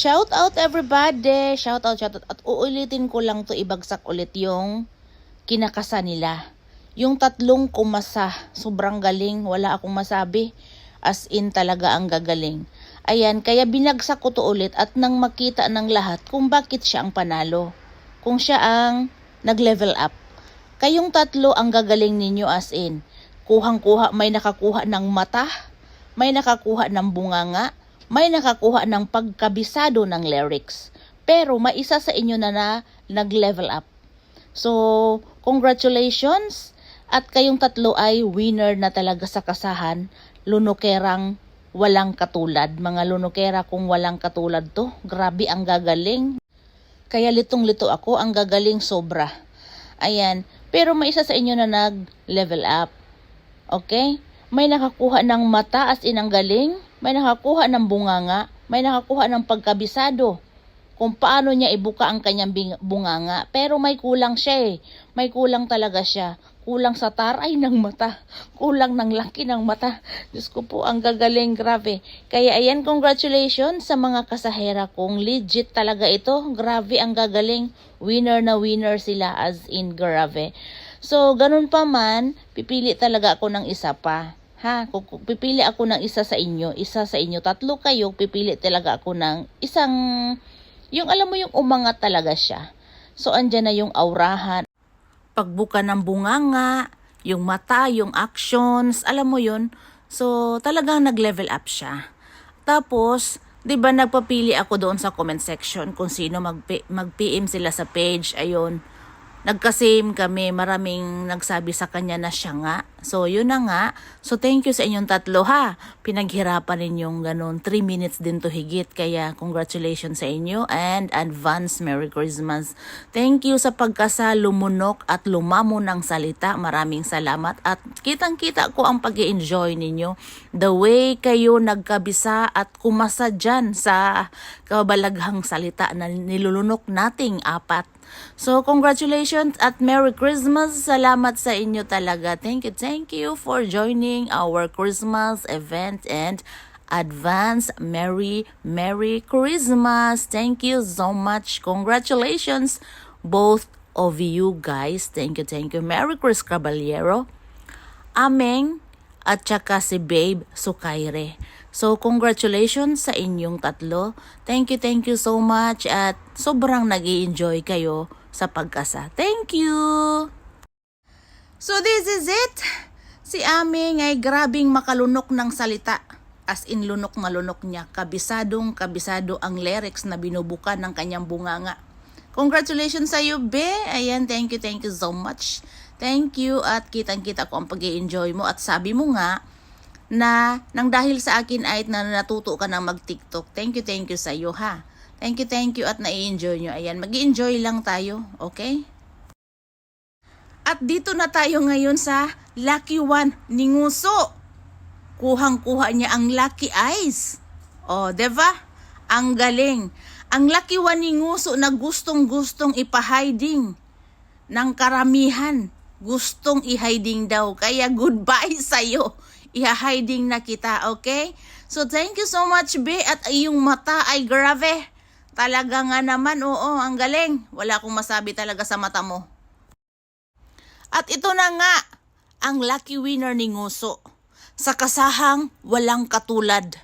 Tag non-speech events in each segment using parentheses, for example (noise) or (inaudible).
Shout out everybody! Shout out, shout out. At uulitin ko lang to ibagsak ulit yung kinakasa nila. Yung tatlong kumasa, sobrang galing, wala akong masabi. As in talaga ang gagaling. Ayan, kaya binagsak ko to ulit at nang makita ng lahat kung bakit siya ang panalo. Kung siya ang nag-level up. Kayong tatlo ang gagaling ninyo as in. Kuhang-kuha, may nakakuha ng mata, may nakakuha ng bunganga, may nakakuha ng pagkabisado ng lyrics. Pero may isa sa inyo na na nag-level up. So, congratulations! At kayong tatlo ay winner na talaga sa kasahan. Lunukerang walang katulad. Mga lunukera kung walang katulad to. Grabe ang gagaling. Kaya litong-lito ako, ang gagaling sobra. Ayan. Pero may isa sa inyo na nag-level up. Okay? May nakakuha ng mata as in ang galing. May nakakuha ng bunganga. May nakakuha ng pagkabisado. Kung paano niya ibuka ang kanyang bunganga. Pero may kulang siya eh. May kulang talaga siya. Kulang sa taray ng mata. (laughs) Kulang ng laki ng mata. Diyos ko po, ang gagaling, grabe. Kaya ayan, congratulations sa mga kasahera kung legit talaga ito. Grabe ang gagaling. Winner na winner sila as in grave. So, ganun pa man, pipili talaga ako ng isa pa. Ha, pipili ako ng isa sa inyo, isa sa inyo, tatlo kayo, pipili talaga ako ng isang, yung alam mo yung umangat talaga siya. So, andyan na yung aurahan, pagbuka ng bunganga, yung mata, yung actions, alam mo yun. So, talagang nag-level up siya. Tapos, 'di ba nagpapili ako doon sa comment section kung sino mag mag-PM sila sa page, ayun. Nagka-same kami, maraming nagsabi sa kanya na siya nga. So, yun na nga. So, thank you sa inyong tatlo ha. Pinaghirapan ninyong ganun. 3 minutes din to higit. Kaya, congratulations sa inyo and advance Merry Christmas. Thank you sa pagkasa, lumunok at lumamo ng salita. Maraming salamat. At kitang-kita ko ang pag enjoy ninyo. The way kayo nagkabisa at kumasa dyan sa kabalaghang salita na nilulunok nating apat. So, congratulations at Merry Christmas. Salamat sa inyo talaga. Thank you, thank you for joining our Christmas event and advance Merry, Merry Christmas. Thank you so much. Congratulations, both of you guys. Thank you, thank you. Merry Chris Caballero. Ameng at saka si Babe Sukaire. So, congratulations sa inyong tatlo. Thank you, thank you so much at sobrang nag enjoy kayo sa pagkasa. Thank you! So, this is it. Si Aming ay grabing makalunok ng salita. As in, lunok na lunok niya. Kabisadong kabisado ang lyrics na binubuka ng kanyang bunganga. Congratulations sa iyo, Be. Ayan, thank you, thank you so much. Thank you at kitang-kita ko ang pag enjoy mo. At sabi mo nga, na nang dahil sa akin ay na natuto ka ng mag-TikTok. Thank you, thank you sa iyo ha. Thank you, thank you at nai-enjoy nyo. Ayan, mag enjoy lang tayo, okay? At dito na tayo ngayon sa Lucky One ni Nguso. Kuhang-kuha niya ang Lucky Eyes. O, 'di ba? Ang galing. Ang Lucky One ni Nguso na gustong-gustong ipahiding ng karamihan. Gustong i-hiding daw. Kaya goodbye (laughs) sa'yo. Iha-hiding na kita, okay? So, thank you so much, Be. At iyong mata ay grave. Talaga nga naman, oo, ang galing. Wala akong masabi talaga sa mata mo. At ito na nga, ang lucky winner ni Nguso. Sa kasahang walang katulad.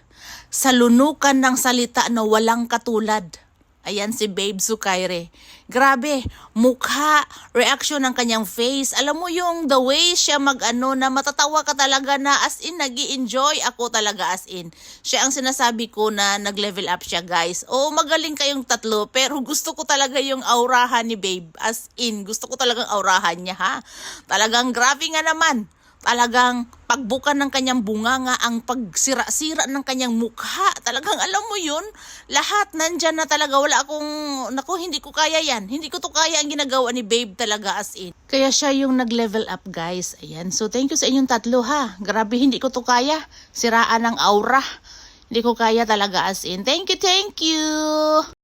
Sa lunukan ng salita na walang katulad. Ayan si Babe Sukaire. Grabe, mukha, reaction ng kanyang face. Alam mo yung the way siya mag-ano na matatawa ka talaga na as in nag enjoy ako talaga as in. Siya ang sinasabi ko na nag-level up siya guys. Oo, magaling kayong tatlo pero gusto ko talaga yung aurahan ni Babe. As in, gusto ko talagang aurahan niya ha. Talagang grabe nga naman talagang pagbuka ng kanyang bunganga, ang pagsira-sira ng kanyang mukha. Talagang alam mo yun, lahat nandyan na talaga. Wala akong, naku, hindi ko kaya yan. Hindi ko to kaya ang ginagawa ni Babe talaga as in. Kaya siya yung nag-level up guys. Ayan, so thank you sa inyong tatlo ha. Grabe, hindi ko to kaya. Siraan ng aura. Hindi ko kaya talaga as in. Thank you, thank you!